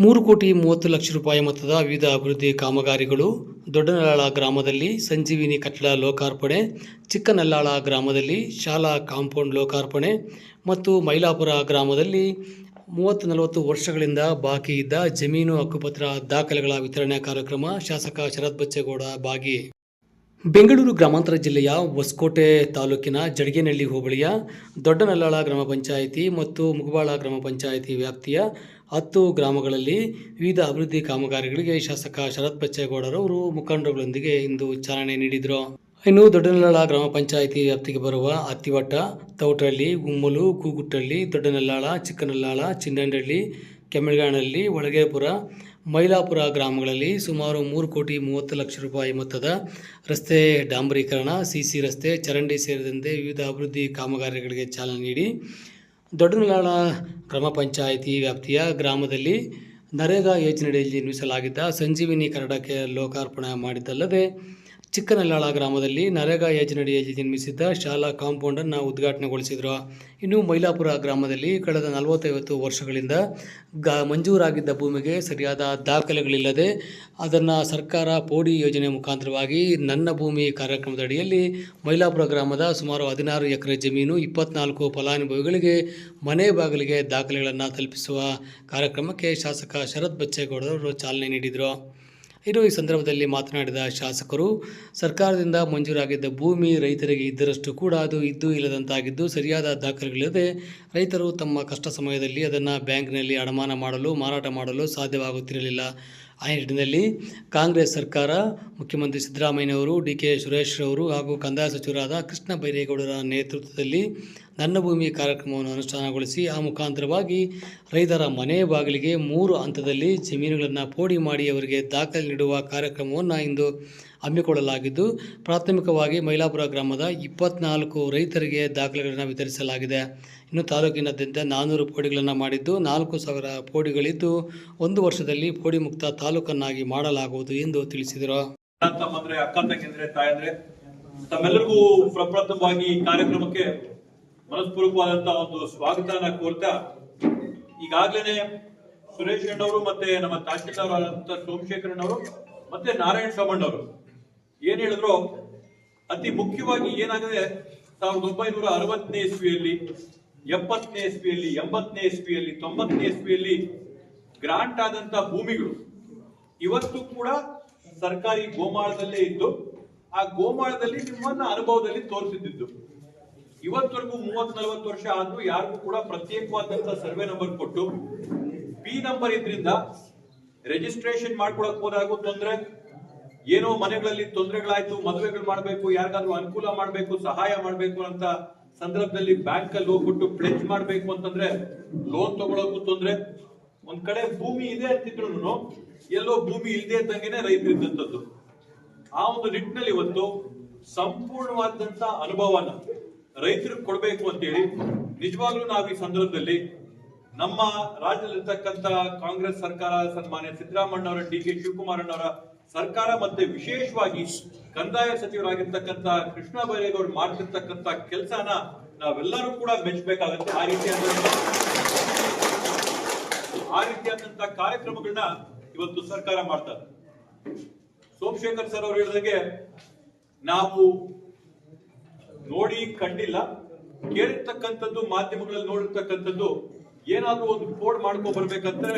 ಮೂರು ಕೋಟಿ ಮೂವತ್ತು ಲಕ್ಷ ರೂಪಾಯಿ ಮೊತ್ತದ ವಿವಿಧ ಅಭಿವೃದ್ಧಿ ಕಾಮಗಾರಿಗಳು ದೊಡ್ಡನಲ್ಲಾಳ ಗ್ರಾಮದಲ್ಲಿ ಸಂಜೀವಿನಿ ಕಟ್ಟಡ ಲೋಕಾರ್ಪಣೆ, ಚಿಕ್ಕನಲ್ಲಾಳ ಗ್ರಾಮದಲ್ಲಿ ಶಾಲಾ ಕಾಂಪೌಂಡ್ ಲೋಕಾರ್ಪಣೆ ಮತ್ತು ಮೈಲಾಪುರ ಗ್ರಾಮದಲ್ಲಿ ಮೂವತ್ತು ನಲವತ್ತು ವರ್ಷಗಳಿಂದ ಬಾಕಿ ಇದ್ದ ಜಮೀನು ಹಕ್ಕುಪತ್ರ ದಾಖಲೆಗಳ ವಿತರಣೆ ಕಾರ್ಯಕ್ರಮ ಶಾಸಕ ಶರತ್ ಬಚ್ಚೇಗೌಡ ಭಾಗಿ ಬೆಂಗಳೂರು ಗ್ರಾಮಾಂತರ ಜಿಲ್ಲೆಯ ಹೊಸಕೋಟೆ ತಾಲೂಕಿನ ಜಡಗೇನಹಳ್ಳಿ ಹೋಬಳಿಯ ದೊಡ್ಡನಲ್ಲಾಳ ಗ್ರಾಮ ಪಂಚಾಯಿತಿ ಮತ್ತು ಮುಗಬಾಳ ಗ್ರಾಮ ಪಂಚಾಯಿತಿ ವ್ಯಾಪ್ತಿಯ ಹತ್ತು ಗ್ರಾಮಗಳಲ್ಲಿ ವಿವಿಧ ಅಭಿವೃದ್ಧಿ ಕಾಮಗಾರಿಗಳಿಗೆ ಶಾಸಕ ಶರತ್ ಬಚ್ಚೇಗೌಡರವರು ಮುಖಂಡರುಗಳೊಂದಿಗೆ ಇಂದು ಚಾಲನೆ ನೀಡಿದರು. ಇನ್ನು ದೊಡ್ಡನಲ್ಲಾಳ ಗ್ರಾಮ ಪಂಚಾಯಿತಿ ವ್ಯಾಪ್ತಿಗೆ ಬರುವ ಅತ್ತಿವಟ್ಟ ತೌಟಹಳ್ಳಿ ಗುಮ್ಮಲು ಕೂಗುಟ್ಟಳ್ಳಿ ದೊಡ್ಡನಲ್ಲಾಳ, ಚಿಕ್ಕನಲ್ಲಾಳ ಚಿನ್ನಂಡಳ್ಳಿ ಕೆಮ್ಮಳ್ಗಾನಹಳ್ಳಿ ಒಳಗೇಪುರ, ಮೈಲಾಪುರ ಗ್ರಾಮಗಳಲ್ಲಿ ಸುಮಾರು ಮೂರು ಕೋಟಿ ಮೂವತ್ತು ಲಕ್ಷ ರೂಪಾಯಿ ಮೊತ್ತದ ರಸ್ತೆ ಡಾಂಬರೀಕರಣ ಸಿಸಿ ರಸ್ತೆ, ಚರಂಡಿ ಸೇರಿದಂತೆ ವಿವಿಧ ಅಭಿವೃದ್ಧಿ ಕಾಮಗಾರಿಗಳಿಗೆ ಚಾಲನೆ ನೀಡಿ ದೊಡ್ಡನಲ್ಲಾಳ ಗ್ರಾಮ ಪಂಚಾಯಿತಿ ವ್ಯಾಪ್ತಿಯ ಗ್ರಾಮದಲ್ಲಿ ನರೇಗಾ ಯೋಜನೆಯಡಿಯಲ್ಲಿ ನಿರ್ಮಿಸಲಾಗಿದ್ದ ಸಂಜೀವಿನಿ ಕರಡಕ್ಕೆ ಲೋಕಾರ್ಪಣೆ ಮಾಡಿದ್ದಲ್ಲದೆ ಚಿಕ್ಕನಲ್ಲಾಳ ಗ್ರಾಮದಲ್ಲಿ ನರೇಗಾ ಯೋಜನೆಯಡಿಯಲ್ಲಿ ನಿರ್ಮಿಸಿದ್ದ ಶಾಲಾ ಕಾಂಪೌಂಡನ್ನು ಉದ್ಘಾಟನೆಗೊಳಿಸಿದರು. ಇನ್ನು ಮೈಲಾಪುರ ಗ್ರಾಮದಲ್ಲಿ ಕಳೆದ ನಲವತ್ತೈವತ್ತು ವರ್ಷಗಳಿಂದ ಗ ಮಂಜೂರಾಗಿದ್ದ ಭೂಮಿಗೆ ಸರಿಯಾದ ದಾಖಲೆಗಳಿಲ್ಲದೆ ಅದನ್ನು ಸರ್ಕಾರ ಪೋಡಿ ಯೋಜನೆ ಮುಖಾಂತರವಾಗಿ ನನ್ನ ಭೂಮಿ ಕಾರ್ಯಕ್ರಮದ ಅಡಿಯಲ್ಲಿ ಮೈಲಾಪುರ ಗ್ರಾಮದ ಸುಮಾರು ಹದಿನಾರು ಎಕರೆ ಜಮೀನು, ಇಪ್ಪತ್ನಾಲ್ಕು ಫಲಾನುಭವಿಗಳಿಗೆ ಮನೆ ಬಾಗಿಲಿಗೆ ದಾಖಲೆಗಳನ್ನು ತಲುಪಿಸುವ ಕಾರ್ಯಕ್ರಮಕ್ಕೆ ಶಾಸಕ ಶರತ್ ಬಚ್ಚೇಗೌಡರವರು ಚಾಲನೆ ನೀಡಿದರು. ಇನ್ನು ಈ ಸಂದರ್ಭದಲ್ಲಿ ಮಾತನಾಡಿದ ಶಾಸಕರು, ಸರ್ಕಾರದಿಂದ ಮಂಜೂರಾಗಿದ್ದ ಭೂಮಿ ರೈತರಿಗೆ ಇದ್ದರಷ್ಟು ಕೂಡ ಅದು ಇದ್ದು ಇಲ್ಲದಂತಾಗಿದ್ದು ಸರಿಯಾದ ದಾಖಲೆಗಳಿಲ್ಲದೆ ರೈತರು ತಮ್ಮ ಕಷ್ಟ ಸಮಯದಲ್ಲಿ ಅದನ್ನು ಬ್ಯಾಂಕ್ನಲ್ಲಿ ಅಡಮಾನ ಮಾಡಲು, ಮಾರಾಟ ಮಾಡಲು ಸಾಧ್ಯವಾಗುತ್ತಿರಲಿಲ್ಲ. ಆ ನಿಟ್ಟಿನಲ್ಲಿ ಕಾಂಗ್ರೆಸ್ ಸರ್ಕಾರ, ಮುಖ್ಯಮಂತ್ರಿ ಸಿದ್ದರಾಮಯ್ಯನವರು, ಡಿ ಕೆ ಸುರೇಶ್ ಅವರು ಹಾಗೂ ಕಂದಾಯ ಸಚಿವರಾದ ಕೃಷ್ಣ ಬೈರೇಗೌಡರ ನೇತೃತ್ವದಲ್ಲಿ ನನ್ನ ಭೂಮಿ ಕಾರ್ಯಕ್ರಮವನ್ನು ಅನುಷ್ಠಾನಗೊಳಿಸಿ ಆ ಮುಖಾಂತರವಾಗಿ ರೈತರ ಮನೆ ಬಾಗಿಲಿಗೆ ಮೂರು ಹಂತದಲ್ಲಿ ಜಮೀನುಗಳನ್ನು ಪೋಡಿ ಮಾಡಿ ಅವರಿಗೆ ದಾಖಲೆ ನೀಡುವ ಕಾರ್ಯಕ್ರಮವನ್ನು ಇಂದು ಹಮ್ಮಿಕೊಳ್ಳಲಾಗಿದ್ದು, ಪ್ರಾಥಮಿಕವಾಗಿ ಮೈಲಾಪುರ ಗ್ರಾಮದ ಇಪ್ಪತ್ನಾಲ್ಕು ರೈತರಿಗೆ ದಾಖಲೆಗಳನ್ನು ವಿತರಿಸಲಾಗಿದೆ. ಇನ್ನು ತಾಲೂಕಿನಾದ್ಯಂತ ನಾನ್ನೂರು ಪೋಡಿಗಳನ್ನು ಮಾಡಿದ್ದು, ನಾಲ್ಕು ಸಾವಿರ ಪೋಡಿಗಳಿದ್ದು ಒಂದು ವರ್ಷದಲ್ಲಿ ಪೋಡಿ ಮುಕ್ತ ತಾಲೂಕನ್ನಾಗಿ ಮಾಡಲಾಗುವುದು ಎಂದು ತಿಳಿಸಿದರು. ತಮ್ಮೆಲ್ಲರಿಗೂ ಪ್ರಪ್ರಥಮವಾಗಿ ಕಾರ್ಯಕ್ರಮಕ್ಕೆ ಮನಸ್ಪೂರ್ವಕವಾದಂತಹ ಒಂದು ಸ್ವಾಗತನ ಕೋರ್ತಾ ಈಗಾಗಲೇ ಸುರೇಶ್ ಅಣ್ಣವರು ಮತ್ತೆ ನಮ್ಮ ತಹಶೀಲ್ದಾರ್ ಸೋಮಶೇಖರನ್ ಅವರು ಮತ್ತೆ ನಾರಾಯಣ ಸಾಮಣ್ಣ ಅವರು. ಏನ್ ಹೇಳಿದ್ರು ಅತಿ ಮುಖ್ಯವಾಗಿ ಏನಾಗಿದೆ, ಸಾವಿರದ ಒಂಬೈನೂರ ಅರವತ್ತನೇ ಇಸ್ವಿಯಲ್ಲಿ, ಎಪ್ಪತ್ತನೇ ಇಸ್ವಿಯಲ್ಲಿ, ಎಂಬತ್ತನೇ ಇಸ್ವಿಯಲ್ಲಿ, ತೊಂಬತ್ತನೇ ಇಸ್ವಿಯಲ್ಲಿ ಗ್ರಾಂಟ್ ಆದಂತ ಭೂಮಿಗಳು ಇವತ್ತು ಕೂಡ ಸರ್ಕಾರಿ ಗೋಮಾಳದಲ್ಲೇ ಇದ್ದು, ಆ ಗೋಮಾಳದಲ್ಲಿ ನಿಮ್ಮನ್ನ ಅನುಭವದಲ್ಲಿ ತೋರಿಸಿದ್ದು. ಇವತ್ತವರೆಗೂ ಮೂವತ್ ನಲ್ವತ್ತು ವರ್ಷ ಆದ್ರೂ ಯಾರಿಗೂ ಕೂಡ ಪ್ರತ್ಯೇಕವಾದಂತ ಸರ್ವೆ ನಂಬರ್ ಕೊಟ್ಟು ಪಿ ನಂಬರ್ ಇದ್ರಿಂದ ರಿಜಿಸ್ಟ್ರೇಷನ್ ಮಾಡ್ಕೊಳಕ್ ಹೋದಾಗೂ ತೊಂದ್ರೆ. ಏನೋ ಮನೆಗಳಲ್ಲಿ ತೊಂದರೆಗಳಾಯ್ತು, ಮದುವೆಗಳು ಮಾಡಬೇಕು, ಯಾರಿಗಾದ್ರೂ ಅನುಕೂಲ ಮಾಡಬೇಕು, ಸಹಾಯ ಮಾಡಬೇಕು ಅಂತ ಸಂದರ್ಭದಲ್ಲಿ ಬ್ಯಾಂಕ್ ಅಲ್ಲಿ ಹೋಗ್ಬಿಟ್ಟು ಪ್ಲೆಜ್ ಮಾಡ್ಬೇಕು ಅಂತಂದ್ರೆ ಲೋನ್ ತಗೊಳಕ್ಕೂ ತೊಂದ್ರೆ. ಒಂದ್ ಕಡೆ ಭೂಮಿ ಇದೆ ಅಂತಿದ್ರು ಎಲ್ಲೋ ಭೂಮಿ ಇಲ್ಲದೆ ಇದ್ದಂಗೆನೆ ರೈತರಿದ್ದಂಥದ್ದು ಆ ಒಂದು ನಿಟ್ಟಿನಲ್ಲಿ ಇವತ್ತು ಸಂಪೂರ್ಣವಾದಂತ ಅನುಭವನ ರೈತರಿಗೆ ಕೊಡಬೇಕು ಅಂತೇಳಿ ನಿಜವಾಗ್ಲೂ ನಾವು ಈ ಸಂದರ್ಭದಲ್ಲಿ ನಮ್ಮ ರಾಜ್ಯದಲ್ಲಿರ್ತಕ್ಕಂತ ಕಾಂಗ್ರೆಸ್ ಸರ್ಕಾರ ಸನ್ಮಾನ್ಯ ಸಿದ್ದರಾಮಣ್ಣವರ ಡಿ ಕೆ ಶಿವಕುಮಾರ್ ಅವರ ಸರ್ಕಾರ ಮತ್ತೆ ವಿಶೇಷವಾಗಿ ಕಂದಾಯ ಸಚಿವರಾಗಿರ್ತಕ್ಕಂತ ಕೃಷ್ಣ ಬೈರೇಗೌಡರು ಮಾಡ್ತಿರ್ತಕ್ಕಂತ ಕೆಲಸನ ನಾವೆಲ್ಲರೂ ಕೂಡ ಮೆಚ್ಚಬೇಕಾಗುತ್ತೆ ಆ ರೀತಿಯ ಆ ರೀತಿಯಾದಂತಹ ಕಾರ್ಯಕ್ರಮಗಳನ್ನ ಇವತ್ತು ಸರ್ಕಾರ ಮಾಡ್ತಾರೆ ಸೋಮಶೇಖರ್ ಸರ್ ಅವರು ಹೇಳಿದಂಗೆ ನಾವು ನೋಡಿ ಕಂಡಿಲ್ಲ. ಕೇಳಿರ್ತಕ್ಕಂಥದ್ದು ಮಾಧ್ಯಮಗಳಲ್ಲಿ ನೋಡಿರ್ತಕ್ಕಂಥದ್ದು ಏನಾದ್ರೂ ಒಂದು ಕೋಡ್ ಮಾಡ್ಕೊ ಬರ್ಬೇಕಂದ್ರೆ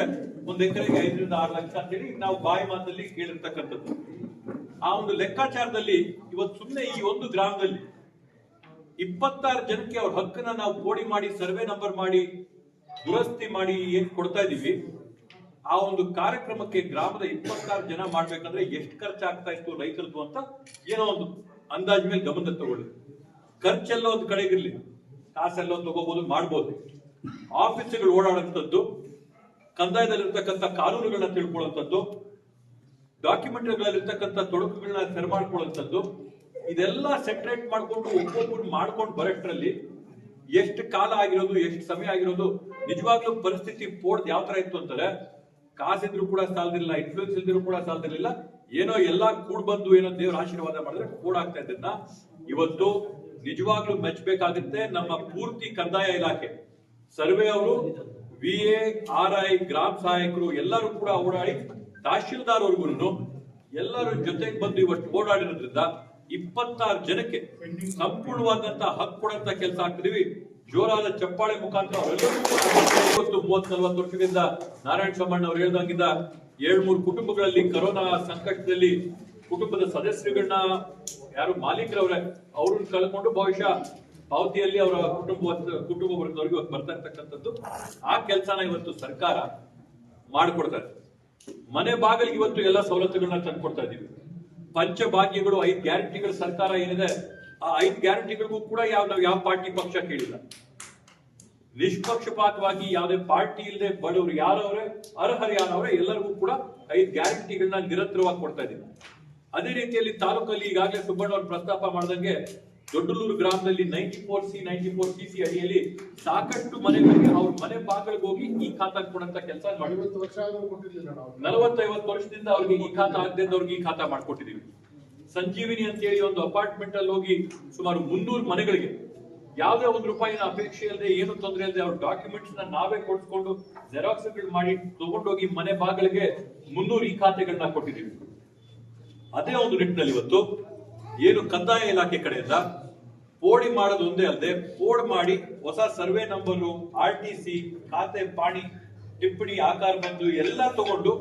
ಒಂದ್ ಎಕರೆಗೆ ಐದರಿಂದ ಆರು ಲಕ್ಷ ಅಂತೇಳಿ ನಾವು ಬಾಯಿ ಮಾತಲ್ಲಿ ಕೇಳಿರ್ತಕ್ಕಂಥದ್ದು. ಆ ಒಂದು ಲೆಕ್ಕಾಚಾರದಲ್ಲಿ ಇವತ್ತು ಸುಮ್ಮನೆ ಈ ಒಂದು ಗ್ರಾಮದಲ್ಲಿ ಇಪ್ಪತ್ತಾರು ಜನಕ್ಕೆ ಅವ್ರ ಹಕ್ಕನ್ನ ನಾವು ಕೋಡಿ ಮಾಡಿ, ಸರ್ವೆ ನಂಬರ್ ಮಾಡಿ, ದುರಸ್ತಿ ಮಾಡಿ ಏನ್ ಕೊಡ್ತಾ ಇದೀವಿ, ಆ ಒಂದು ಕಾರ್ಯಕ್ರಮಕ್ಕೆ ಗ್ರಾಮದ ಇಪ್ಪತ್ತಾರು ಜನ ಮಾಡ್ಬೇಕಂದ್ರೆ ಎಷ್ಟು ಖರ್ಚಾಗ್ತಾ ಇತ್ತು ರೈತರದ್ದು ಅಂತ ಏನೋ ಒಂದು ಅಂದಾಜ್ ಮೇಲೆ ಗಮನ ತಗೊಳ್ಳಿ ಖರ್ಚೆಲ್ಲ ಒಂದು ಕಡೆಗಿರ್ಲಿ. ಕಾಸೆಲ್ಲ ತಗೋಬಹುದು ಮಾಡ್ಬೋದು. ಆಫೀಸ್ಗಳು ಓಡಾಡುವಂಥದ್ದು, ಕಂದಾಯದಲ್ಲಿರ್ತಕ್ಕಂಥ ಕಾನೂನುಗಳನ್ನ ತಿಳ್ಕೊಳ್ಳುವಂಥದ್ದು, ಡಾಕ್ಯುಮೆಂಟ್ಗಳಲ್ಲಿರ್ತಕ್ಕಂಥ ತೊಡಕುಗಳನ್ನ ಸರಿ ಮಾಡ್ಕೊಳ್ಳುವಂಥದ್ದು, ಇದೆಲ್ಲ ಸೆಟ್ರೇಟ್ ಮಾಡಿಕೊಂಡು ಒಬ್ಬೊಬ್ಬರು ಮಾಡ್ಕೊಂಡು ಬರಟ್ರಲ್ಲಿ ಎಷ್ಟು ಕಾಲ ಆಗಿರೋದು, ಎಷ್ಟು ಸಮಯ ಆಗಿರೋದು, ನಿಜವಾಗ್ಲೂ ಪರಿಸ್ಥಿತಿ ಪೋಡ್ದು ಯಾವ ತರ ಇತ್ತು ಅಂತಾರೆ ಕಾಸಿದ್ರು ಕೂಡ ಸಾಲದಿಲ್ಲ ಇನ್ಫ್ಲೂಯೆನ್ಸ್ ಇಲ್ದಿದ್ರು ಕೂಡ ಸಾಲದಿರಲಿಲ್ಲ, ಏನೋ ಎಲ್ಲಾ ಕೂಡ್ ಬಂದು ಏನೋ ದೇವರ ಆಶೀರ್ವಾದ ಮಾಡಿದ್ರೆ ಕೂಡಾಗ್ತಾ ಇದ್ದ ಇವತ್ತು ನಿಜವಾಗ್ಲೂ ಮೆಚ್ಚಬೇಕಾಗುತ್ತೆ ನಮ್ಮ ಪೂರ್ತಿ ಕಂದಾಯ ಇಲಾಖೆ. ಸರ್ವೆ ಅವರು ವಿ ಎ ಆರ್ ಐ ಗ್ರಾಮ ಸಹಾಯಕರು ಎಲ್ಲರೂ ಕೂಡ ಓಡಾಡಿ ತಹಶೀಲ್ದಾರ್ವರೆಗೂ ಎಲ್ಲರೂ ಜೊತೆಗೆ ಬಂದು ಇವತ್ತು ಓಡಾಡಿರೋದ್ರಿಂದ ಇಪ್ಪತ್ತಾರು ಜನಕ್ಕೆ ಸಂಪೂರ್ಣವಾದಂತಹ ಹಕ್ಕು ಕೊಡಂತ ಕೆಲಸ ಆಗ್ತಿದೀವಿ. ಜೋರಾದ ಚಪ್ಪಾಳೆ ಮುಖಾಂತರ ಮೂವತ್ತು ಇವತ್ತು ಮೂವತ್ ನಲ್ವತ್ತು ವರ್ಷದಿಂದ ನಾರಾಯಣ ಸಮ್ಮಣ್ಣ ಅವ್ರು ಹೇಳ್ದಂಗಿದ್ದ ಏಳ್ ಮೂರು ಕುಟುಂಬಗಳಲ್ಲಿ ಕರೋನಾ ಸಂಕಷ್ಟದಲ್ಲಿ ಕುಟುಂಬದ ಸದಸ್ಯರುಗಳನ್ನ ಯಾರು ಮಾಲೀಕರವ್ರೆ, ಅವ್ರನ್ನ ಕಳ್ಕೊಂಡು ಬಹುಶಃ ಪಾವತಿಯಲ್ಲಿ ಅವರ ಕುಟುಂಬ ಕುಟುಂಬ ವರ್ಗದವ್ರಿಗೆ ಇವತ್ತು ಬರ್ತಾ ಇರ್ತಕ್ಕಂಥದ್ದು, ಆ ಕೆಲಸನ ಇವತ್ತು ಸರ್ಕಾರ ಮಾಡಿಕೊಡ್ತಾರೆ. ಮನೆ ಬಾಗಿಲಿಗೆ ಇವತ್ತು ಎಲ್ಲ ಸವಲತ್ತುಗಳನ್ನ ತಂದ್ಕೊಡ್ತಾ ಇದೀವಿ. ಪಂಚಭಾಗ್ಯಗಳು, ಐದು ಗ್ಯಾರಂಟಿಗಳ ಸರ್ಕಾರ ಏನಿದೆ, ಆ ಐದು ಗ್ಯಾರಂಟಿಗಳಿಗೂ ಕೂಡ ಯಾವ ನಾವು ಯಾವ ಪಾರ್ಟಿ ಪಕ್ಷ ಕೇಳಿಲ್ಲ. ನಿಷ್ಪಕ್ಷಪಾತವಾಗಿ ಯಾವುದೇ ಪಾರ್ಟಿ ಇಲ್ಲದೆ ಬಡವರು ಯಾರವ್ರೆ ಅರ್ಹರು ಯಾರವ್ರೆ ಎಲ್ಲರಿಗೂ ಕೂಡ ಐದು ಗ್ಯಾರಂಟಿಗಳನ್ನ ನಿರಂತರವಾಗಿ ಕೊಡ್ತಾ ಇದೀವಿ. ಅದೇ ರೀತಿಯಲ್ಲಿ ತಾಲೂಕಲ್ಲಿ ಈಗಾಗಲೇ ಸುಬ್ಬಣ್ಣ ಅವರು ಪ್ರಸ್ತಾಪ ಮಾಡಿದಂಗೆ ದೊಡ್ಡಲೂರು ಗ್ರಾಮದಲ್ಲಿ ninety four C ninety four C C ಅಡಿಯಲ್ಲಿ ಸಾಕಷ್ಟು ಮನೆಗಳಿಗೆ ಅವ್ರ ಮನೆ ಬಾಗಿಲಿಗೆ ಹೋಗಿ ಈ ಖಾತಾ ಕೊಡಂತ ಕೆಲಸ ನಲವತ್ತೈವತ್ತು ವರ್ಷದಿಂದ ಅವ್ರಿಗೆ ಈ ಖಾತಾ ಅವ್ರಿಗೆ ಈ ಖಾತಾ ಮಾಡ್ಕೊಟ್ಟಿದೀವಿ ಸಂಜೀವಿನಿ ಅಂತ ಹೇಳಿ ಒಂದು ಅಪಾರ್ಟ್ಮೆಂಟ್ ಅಲ್ಲಿ ಹೋಗಿ ಸುಮಾರು ಮುನ್ನೂರು ಮನೆಗಳಿಗೆ ಯಾವ್ದೇ ಒಂದು ರೂಪಾಯಿನ ಅಪೇಕ್ಷೆ ಇಲ್ಲದೆ ಏನು ತೊಂದರೆ ಇಲ್ಲದೆ ಅವ್ರ ಡಾಕ್ಯುಮೆಂಟ್ಸ್ನ ನಾವೇ ಕೊಡ್ಸ್ಕೊಂಡು ಜೆರಾಕ್ಸ್ ಮಾಡಿ ತಗೊಂಡೋಗಿ ಮನೆ ಬಾಗಿಲಿಗೆ ಮುನ್ನೂರು ಈ ಖಾತೆಗಳನ್ನ ಕೊಟ್ಟಿದ್ದೀವಿ. ಅದೇ ಒಂದು ನಿಟ್ಟಿನಲ್ಲಿ ಇವತ್ತು ಏನು ಕಂದಾಯ ಇಲಾಖೆ ಕಡೆಯಿಂದ ಪೋಡಿ ಮಾಡೋದು ಒಂದೇ ಅಲ್ಲದೆ ಪೋಡ್ ಮಾಡಿ ಹೊಸ survey number, R T C, ಖಾತೆ ಪಾಣಿ, ಟಿಪ್ಪಣಿ, ಆಕಾರ ಬಂದು ಎಲ್ಲ ತಗೊಂಡು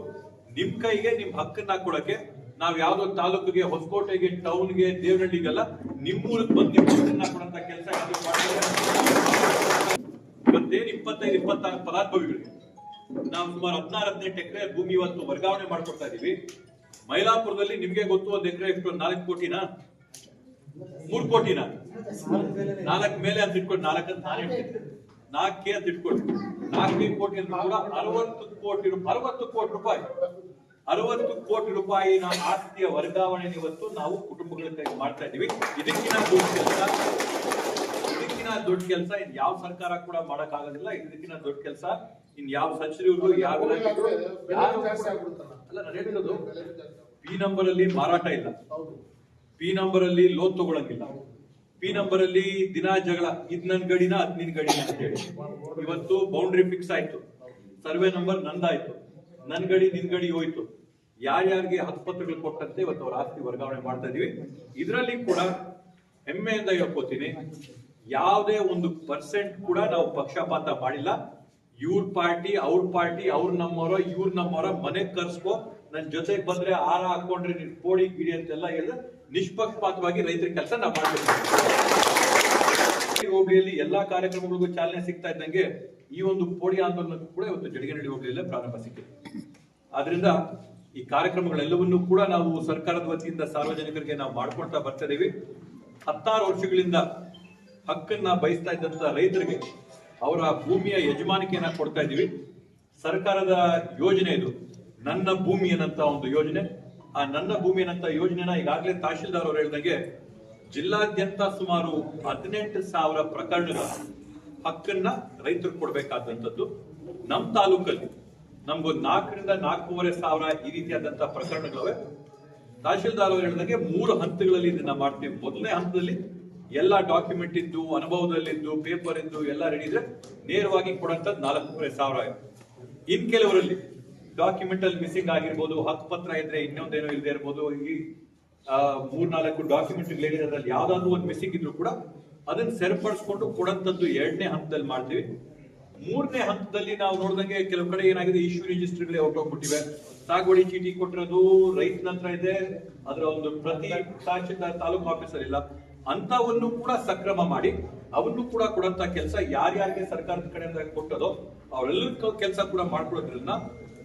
ನಿಮ್ ಕೈಗೆ, ನಿಮ್ ಹಕ್ಕನ್ನ ಕೊಡಕ್ಕೆ ನಾವ್ ಯಾವ್ದೋ ತಾಲೂಕಿಗೆ, ಹೊಸಕೋಟೆಗೆ, ಟೌನ್ಗೆ, ದೇವನಹಳ್ಳಿಗೆಲ್ಲ ನಿಮ್ಮೂರಿಗೆ ಬಂದು ನಿಮ್ ಹಕ್ಕನ್ನ ಕೊಡಂತ ಕೆಲಸ ಮತ್ತೇನು ಇಪ್ಪತ್ತೈದು, ಇಪ್ಪತ್ತಾರು ಫಲಾನುಭವಿಗಳಿಗೆ ನಾವು ಸುಮಾರು ಹದಿನಾರು, ಹದಿನೆಂಟು ಎಕರೆ ಭೂಮಿ ಇವತ್ತು ವರ್ಗಾವಣೆ ಮಾಡ್ಕೊಡ್ತಾ ಇದೀವಿ. ಮೈಲಾಪುರದಲ್ಲಿ ನಿಮ್ಗೆ ಗೊತ್ತು ಒಂದ್ ಎಕರೆ ಎಷ್ಟು ನಾಲ್ಕು ಕೋಟಿನ? ಮೂರ್ ಕೋಟಿನ? ನಾಲ್ಕು ಮೇಲೆ ಅಂತ ಇಟ್ಕೊಂಡು ನಾಲ್ಕು ಅಂತ ನಾನು ಹೇಳ್ತೀನಿ. ನಾಲ್ಕೇ ಅಂತ ಇಟ್ಕೊಂಡು ನಾಲ್ಕೇ ಕೋಟಿ ಕೂಡ ಅರವತ್ತು ಕೋಟಿ ಅರವತ್ತು ಕೋಟಿ ರೂಪಾಯಿ. ಅರವತ್ತು ಕೋಟಿ ರೂಪಾಯಿನ ಆಸ್ತಿಯ ವರ್ಗಾವಣೆ ಇವತ್ತು ನಾವು ಕುಟುಂಬಗಳ ಮಾಡ್ತಾ ಇದೀವಿ. ಇದಕ್ಕಿನ ದೊಡ್ಡ ಕೆಲಸ. ಇದಕ್ಕಿನ ದೊಡ್ಡ ಕೆಲಸ. ಯಾವ ಸರ್ಕಾರ ಕೂಡ ಮಾಡಕ್ ಆಗೋದಿಲ್ಲ ಇದಕ್ಕಿನ ದೊಡ್ಡ ಕೆಲಸ. ಇನ್ ಯಾವ ಸಚಿವರು ಯಾವ. ಅಲ್ಲ ನಾನು ಹೇಳಿರೋದು ಪಿ ನಂಬರ್ ಅಲ್ಲಿ ಮಾರಾಟ ಇಲ್ಲ. ಪಿ ನಂಬರ್ ಅಲ್ಲಿ ಲೋನ್ ತಗೊಳಂಗಿಲ್ಲ ಪಿ ನಂಬರ್ ಅಲ್ಲಿ ದಿನ ಜಗಳ ಇದ್ ನನ್ ಗಡಿನ ಅದ್ ನಿನ್ ಗಡಿನ ಅಂತ ಹೇಳಿ. ಇವತ್ತು ಬೌಂಡ್ರಿ ಫಿಕ್ಸ್ ಆಯ್ತು. ಸರ್ವೆ ನಂಬರ್ ನಂದಾಯ್ತು. ನನ್ ಗಡಿ ನಿನ್ ಗಡಿ ಹೋಯ್ತು. ಯಾರ್ಯಾರಿಗೆ ಹಕ್ಕುಪತ್ರಗಳು ಕೊಟ್ಟಂತೆ ಇವತ್ತು ಅವ್ರ ಆಸ್ತಿ ವರ್ಗಾವಣೆ ಮಾಡ್ತಾ ಇದೀವಿ. ಇದರಲ್ಲಿ ಕೂಡ ಹೆಮ್ಮೆಯಿಂದ ಹೇಳ್ಕೋತೀನಿ ಯಾವುದೇ ಒಂದು ಪರ್ಸೆಂಟ್ ಕೂಡ ನಾವು ಪಕ್ಷಪಾತ ಮಾಡಿಲ್ಲ. ಇವ್ರ ಪಾರ್ಟಿ, ಅವ್ರ ಪಾರ್ಟಿ, ಅವ್ರ ನಮ್ಮವರ ಇವ್ರ ನಮ್ಮವರ ಮನೆಗ್ ಕರ್ಸ್ಕೊ ನನ್ ಜೊತೆಗೆ ಬಂದ್ರೆ ಆರ ಹಾಕೊಂಡ್ರೆ ನೀನ್ ಕೋಡಿ ಗಿಡಿ ಅಂತೆಲ್ಲ ಹೇಳಿದ್ರೆ ನಿಷ್ಪಕ್ಷಪಾತವಾಗಿ ರೈತರ ಕೆಲಸ ನಾವು ಮಾಡ್ಬೇಕು. ಹೋಬಳಿಯಲ್ಲಿ ಎಲ್ಲಾ ಕಾರ್ಯಕ್ರಮಗಳಿಗೂ ಚಾಲನೆ ಸಿಗ್ತಾ ಇದ್ದಂಗೆ ಈ ಒಂದು ಪೋಡಿ ಆಂದೋಲನಕ್ಕೂ ಕೂಡ ಇವತ್ತು ಜಡಿಗನಹಳ್ಳಿ ಹೋಬಳಿಯಲ್ಲೇ ಪ್ರಾರಂಭ ಸಿಕ್ಕಿದೆ. ಆದ್ರಿಂದ ಈ ಕಾರ್ಯಕ್ರಮಗಳೆಲ್ಲವನ್ನೂ ಕೂಡ ನಾವು ಸರ್ಕಾರದ ವತಿಯಿಂದ ಸಾರ್ವಜನಿಕರಿಗೆ ನಾವು ಮಾಡ್ಕೊಳ್ತಾ ಬರ್ತಾ ಇದೀವಿ. ಹತ್ತಾರು ವರ್ಷಗಳಿಂದ ಹಕ್ಕನ್ನ ಬಯಸ್ತಾ ಇದ್ದಂತ ರೈತರಿಗೆ ಅವರ ಭೂಮಿಯ ಯಜಮಾನಿಕೆಯನ್ನ ಕೊಡ್ತಾ ಇದ್ದೀವಿ. ಸರ್ಕಾರದ ಯೋಜನೆ ಇದು. ನನ್ನ ಭೂಮಿ ಏನಂತ ಒಂದು ಯೋಜನೆ. ಆ ನನ್ನ ಭೂಮಿ ಏನಂತ ಯೋಜನೆನ ಈಗಾಗಲೇ ತಹಶೀಲ್ದಾರ್ ಅವರು ಹೇಳಿದಂಗೆ ಜಿಲ್ಲಾದ್ಯಂತ ಸುಮಾರು ಹದಿನೆಂಟು ಸಾವಿರ ಪ್ರಕರಣಗಳ ಹಕ್ಕನ್ನ ರೈತರು ಕೊಡಬೇಕಾದಂಥದ್ದು. ನಮ್ಮ ತಾಲೂಕಲ್ಲಿ ನಮ್ಗೊಂದು ನಾಲ್ಕರಿಂದ ನಾಲ್ಕೂವರೆ ಸಾವಿರ ಈ ರೀತಿಯಾದಂತಹ ಪ್ರಕರಣಗಳವೆ. ತಹಶೀಲ್ದಾರ್ ಅವರು ಹೇಳಿದಂಗೆ ಮೂರು ಹಂತಗಳಲ್ಲಿ ಇದನ್ನ ಮಾಡ್ತೀವಿ. ಮೊದಲನೇ ಹಂತದಲ್ಲಿ ಎಲ್ಲ ಡಾಕ್ಯುಮೆಂಟ್ ಇದ್ದು ಅನುಭವದಲ್ಲಿದ್ದು ಪೇಪರ್ ಇದ್ದು ಎಲ್ಲ ರೆಡಿ ಇದ್ರೆ ನೇರವಾಗಿ ಕೊಡೋಂಥದ್ದು ನಾಲ್ಕೂವರೆ ಸಾವಿರ ಇನ್ ಕೆಲವರಲ್ಲಿ ಡಾಕ್ಯುಮೆಂಟ್ ಅಲ್ಲಿ ಮಿಸ್ಸಿಂಗ್ ಆಗಿರ್ಬೋದು ಹಕ್ಕುಪತ್ರ ಇದ್ರೆ ಇನ್ನೊಂದೇನೋ ಇಲ್ಲದೆ ಇರ್ಬೋದು, ಈ ಮೂರ್ನಾಲ್ಕು ಡಾಕ್ಯುಮೆಂಟ್ ಅದ್ರಲ್ಲಿ ಯಾವ್ದಾದ್ರು ಒಂದು ಮಿಸ್ಸಿಂಗ್ ಇದ್ರು ಕೂಡ ಅದನ್ನ ಸರಿಪಡಿಸ್ಕೊಂಡು ಕೊಡಂತದ್ದು ಎರಡನೇ ಹಂತದಲ್ಲಿ ಮಾಡ್ತೀವಿ. ಮೂರನೇ ಹಂತದಲ್ಲಿ ನಾವು ನೋಡಿದಂಗೆ ಕೆಲವು ಕಡೆ ಏನಾಗಿದೆ ಇಶ್ಯೂ ರಿಜಿಸ್ಟರ್ಗಳೇ ಹೊರಟೋಗ್ಬಿಟ್ಟಿವೆ. ಸಾಗುವಳಿ ಚೀಟಿ ಕೊಟ್ಟಿರೋದು ರೈತನ ಹತ್ರ ಇದೆ, ಅದರ ಒಂದು ಪ್ರತಿ ತಹಶೀಲ್ದಾರ್ ತಾಲೂಕು ಆಫೀಸರ್ ಇಲ್ಲ. ಅಂತವನ್ನು ಕೂಡ ಸಕ್ರಮ ಮಾಡಿ, ಅವನ್ನು ಕೂಡ ಕೊಡಂತ ಕೆಲಸ ಯಾರ್ಯಾರಿಗೆ ಸರ್ಕಾರದ ಕಡೆಯಿಂದ ಕೊಟ್ಟದೋ ಅವರೆಲ್ಲರ ಕೆಲಸ ಕೂಡ ಮಾಡ್ಕೊಳ್ಳೋದ್ರಿಂದ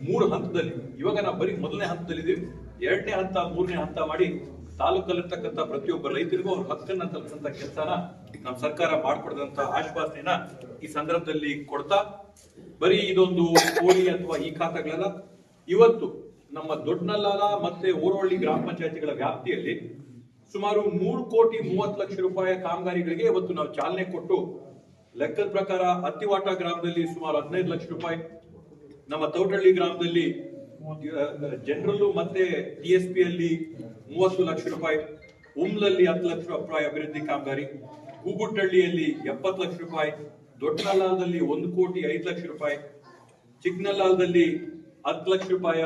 ಮೂರು ಹಂತದಲ್ಲಿ, ಇವಾಗ ನಾವು ಬರೀ ಮೊದಲನೇ ಹಂತದಲ್ಲಿ ಇದೀವಿ ಎರಡನೇ ಹಂತ, ಮೂರನೇ ಹಂತ ಮಾಡಿ ತಾಲೂಕಲ್ಲಿರ್ತಕ್ಕಂಥ ಪ್ರತಿಯೊಬ್ಬ ರೈತರಿಗೂ ಅವ್ರ ಹಕ್ಕನ್ನ ತಲುಪಿಸಂತ ಕೆಲಸನ ನಮ್ಮ ಸರ್ಕಾರ ಮಾಡ್ಕೊಡದಂತ ಆಶ್ವಾಸನೆನ ಈ ಸಂದರ್ಭದಲ್ಲಿ ಕೊಡ್ತಾ, ಬರೀ ಇದೊಂದು ಕೋಳಿ ಅಥವಾ ಈ ಖಾತೆಗಳೆಲ್ಲ, ಇವತ್ತು ನಮ್ಮ ದೊಡ್ಡನಲ್ಲಾಲ ಮತ್ತೆ ಊರೊಳ್ಳಿ ಗ್ರಾಮ ಪಂಚಾಯತಿಗಳ ವ್ಯಾಪ್ತಿಯಲ್ಲಿ ಸುಮಾರು ಮೂರು ಕೋಟಿ ಮೂವತ್ತು ಲಕ್ಷ ರೂಪಾಯಿ ಕಾಮಗಾರಿಗಳಿಗೆ ಇವತ್ತು ನಾವು ಚಾಲನೆ ಕೊಟ್ಟು, ಲೆಕ್ಕದ ಪ್ರಕಾರ ಅತ್ತಿವಾಟ ಗ್ರಾಮದಲ್ಲಿ ಸುಮಾರು ಹದಿನೈದು ಲಕ್ಷ ರೂಪಾಯಿ, ನಮ್ಮ ತೌಟಳ್ಳಿ ಗ್ರಾಮದಲ್ಲಿ ಜನರಲ್ಲು ಮತ್ತೆ ಟಿ ಎಸ್ ಪಿ ಅಲ್ಲಿ ಮೂವತ್ತು ಲಕ್ಷ ರೂಪಾಯಿ, ಉಮ್ಲಲ್ಲಿ ಹತ್ತು ಲಕ್ಷ ರೂಪಾಯಿ ಅಭಿವೃದ್ಧಿ ಕಾಮಗಾರಿ ಹೂಗುಟ್ಟಳ್ಳಿಯಲ್ಲಿ ಎಪ್ಪತ್ತು ಲಕ್ಷ ರೂಪಾಯಿ ದೊಡ್ಡನಲ್ಲಾದಲ್ಲಿ ಒಂದು ಕೋಟಿ ಐದು ಲಕ್ಷ ರೂಪಾಯಿ ಚಿಕ್ಕನಲ್ಲಾಲ್ದಲ್ಲಿ ಹತ್ತು ಲಕ್ಷ ರೂಪಾಯಿ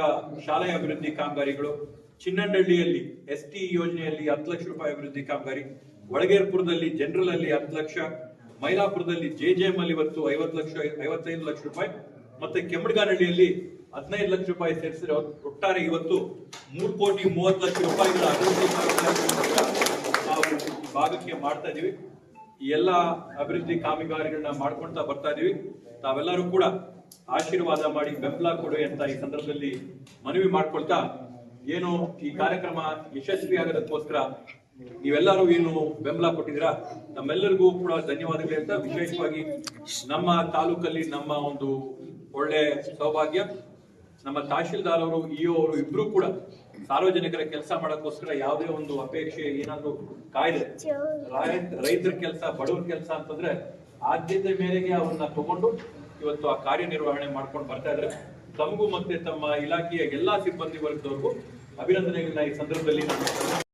ಶಾಲೆ ಅಭಿವೃದ್ಧಿ ಕಾಮಗಾರಿಗಳು. ಚಿನ್ನಂಡಳ್ಳಿಯಲ್ಲಿ ಎಸ್ ಟಿ ಯೋಜನೆಯಲ್ಲಿ ಹತ್ತು ಲಕ್ಷ ರೂಪಾಯಿ ಅಭಿವೃದ್ಧಿ ಕಾಮಗಾರಿ ಒಳಗೇರ್ಪುರದಲ್ಲಿ ಜನರಲ್ ಅಲ್ಲಿ ಹತ್ತು ಲಕ್ಷ, ಮೈಲಾಪುರದಲ್ಲಿ ಜೆ ಜೆ ಎಂ ಅಲ್ಲಿ ಇವತ್ತು ಐವತ್ತು ಲಕ್ಷ, ಐವತ್ತೈದು ಲಕ್ಷ ರೂಪಾಯಿ, ಮತ್ತೆ ಕೆಮ್ಮಡ್ಗಾನಹಳ್ಳಿಯಲ್ಲಿ ಹದಿನೈದು ಲಕ್ಷ ರೂಪಾಯಿ ಸೇರಿಸಿದ್ರೆ ಒಟ್ಟಾರೆ ಇವತ್ತು ಮೂರು ಕೋಟಿ ಮೂವತ್ತು ಲಕ್ಷ ರೂಪಾಯಿಗಳ ಅಭಿವೃದ್ಧಿ ನಾವು ಭಾಗಕ್ಕೆ ಮಾಡ್ತಾ ಇದೀವಿ. ಈ ಎಲ್ಲ ಅಭಿವೃದ್ಧಿ ಕಾಮಗಾರಿಗಳನ್ನ ಮಾಡ್ಕೊಳ್ತಾ ಬರ್ತಾ ಇದೀವಿ. ತಾವೆಲ್ಲರೂ ಕೂಡ ಆಶೀರ್ವಾದ ಮಾಡಿ ಬೆಂಬಲ ಕೊಡಿ ಅಂತ ಈ ಸಂದರ್ಭದಲ್ಲಿ ಮನವಿ ಮಾಡ್ಕೊಳ್ತಾ ಏನು ಈ ಕಾರ್ಯಕ್ರಮ ಯಶಸ್ವಿ ಆಗೋದಕ್ಕೋಸ್ಕರ ನೀವೆಲ್ಲರೂ ಏನು ಬೆಂಬಲ ಕೊಟ್ಟಿದ್ದೀರಾ? ನಮ್ಮೆಲ್ಲರಿಗೂ ಕೂಡ ಧನ್ಯವಾದಗಳು ಅಂತ ವಿಶೇಷವಾಗಿ ನಮ್ಮ ತಾಲೂಕಲ್ಲಿ ನಮ್ಮ ಒಂದು ಒಳ್ಳೆ ಸೌಭಾಗ್ಯ. ನಮ್ಮ ತಹಶೀಲ್ದಾರ್ ಅವರು ಇಒ ಅವರು ಇಬ್ರು ಕೂಡ ಸಾರ್ವಜನಿಕರ ಕೆಲಸ ಮಾಡೋಕ್ಕೋಸ್ಕರ ಯಾವುದೇ ಒಂದು ಅಪೇಕ್ಷೆ ಏನಾದ್ರು ಕಾಯ್ದೆ ರೈತರ ಕೆಲಸ, ಬಡವರ ಕೆಲಸ ಅಂತಂದ್ರೆ ಆದ್ಯತೆ ಮೇರೆಗೆ ಅವನ್ನ ತಗೊಂಡು ಇವತ್ತು ಆ ಕಾರ್ಯನಿರ್ವಹಣೆ ಮಾಡ್ಕೊಂಡು ಬರ್ತಾ ಇದ್ರೆ ತಮಗೂ ಮತ್ತೆ ತಮ್ಮ ಇಲಾಖೆಯ ಎಲ್ಲಾ ಸಿಬ್ಬಂದಿ ವರ್ಗದವ್ರಿಗೂ ಅಭಿನಂದನೆಗಳನ್ನ ಈ ಸಂದರ್ಭದಲ್ಲಿ ನಾನು